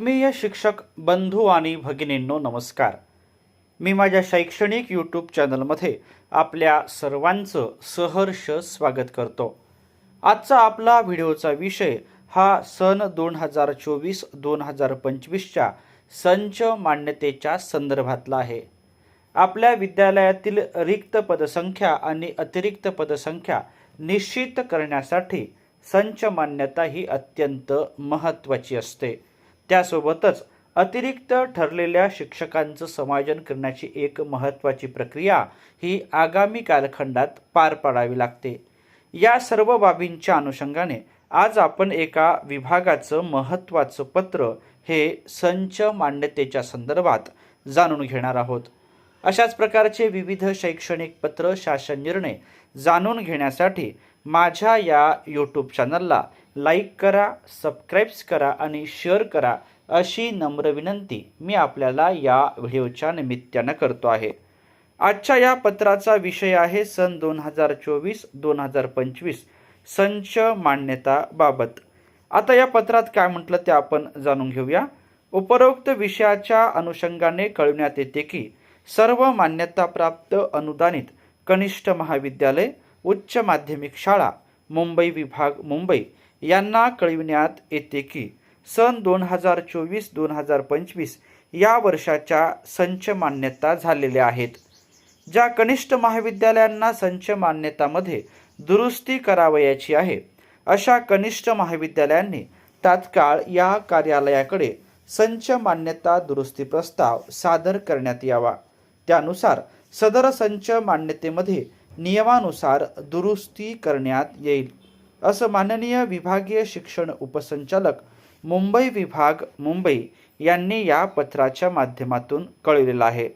आत्मीय शिक्षक बंधू आणि भगिनींनो नमस्कार. मी माझ्या शैक्षणिक यूट्यूब चॅनलमध्ये आपल्या सर्वांचं सहर्ष स्वागत करतो. आजचा आपला व्हिडिओचा विषय हा सन दोन हजार चोवीस दोन हजार पंचवीसच्या संच मान्यतेच्या संदर्भातला आहे. आपल्या विद्यालयातील रिक्त पदसंख्या आणि अतिरिक्त पदसंख्या निश्चित करण्यासाठी संच मान्यता ही अत्यंत महत्त्वाची असते. त्यासोबतच अतिरिक्त ठरलेल्या शिक्षकांचं समायोजन करण्याची एक महत्त्वाची प्रक्रिया ही आगामी कालखंडात पार पाडावी लागते. या सर्व बाबींच्या अनुषंगाने आज आपण एका विभागाचं महत्त्वाचं पत्र हे संच मान्यतेच्या संदर्भात जाणून घेणार आहोत. अशाच प्रकारचे विविध शैक्षणिक पत्र शासन निर्णय जाणून घेण्यासाठी माझ्या या यूट्यूब चॅनलला लाईक करा सबस्क्राईब्स करा आणि शेअर करा अशी नम्र विनंती मी आपल्याला या व्हिडिओच्या निमित्तानं करतो आहे. आजच्या या पत्राचा विषय आहे सन दोन हजार चोवीस दोन हजार पंचवीस संच मान्यताबाबत आता या पत्रात काय म्हटलं ते आपण जाणून घेऊया. उपरोक्त विषयाच्या अनुषंगाने कळविण्यात येते की सर्व मान्यताप्राप्त अनुदानित कनिष्ठ महाविद्यालय उच्च माध्यमिक शाळा मुंबई विभाग मुंबई यांना कळविण्यात येते की सन दोन हजार चोवीस दोन हजार पंचवीस या वर्षाच्या संच मान्यता झालेल्या आहेत ज्या कनिष्ठ महाविद्यालयांना संच मान्यतामध्ये दुरुस्ती करावयाची आहे. अशा कनिष्ठ महाविद्यालयांनी तात्काळ या कार्यालयाकडे संच मान्यता दुरुस्ती प्रस्ताव सादर करण्यात यावा. त्यानुसार सदर संच मान्यतेमध्ये नियमानुसार दुरुस्ती करण्यात येईल. असं माननीय विभागीय शिक्षण उपसंचालक मुंबई विभाग मुंबई यांनी या पत्राच्या माध्यमातून कळविलेलं आहे.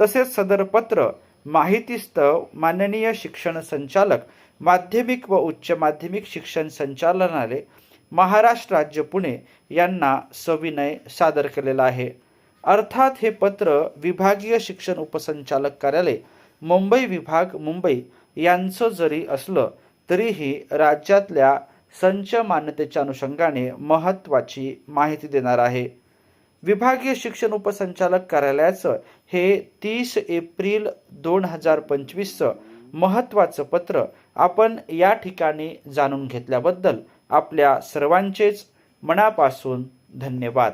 तसेच सदर पत्र माहितीस्तव माननीय शिक्षण संचालक माध्यमिक व उच्च माध्यमिक शिक्षण संचालनालय महाराष्ट्र राज्य पुणे यांना सविनय सादर केलेला आहे. अर्थात हे पत्र विभागीय शिक्षण उपसंचालक कार्यालय मुंबई विभाग मुंबई यांचं जरी असलं तरीही राज्यातल्या संच मान्यतेच्या अनुषंगाने महत्त्वाची माहिती देणार आहे. विभागीय शिक्षण उपसंचालक कार्यालयाचं हे तीस एप्रिल दोन हजार पंचवीसचं महत्त्वाचं पत्र आपण या ठिकाणी जाणून घेतल्याबद्दल आपल्या सर्वांचेच मनापासून धन्यवाद.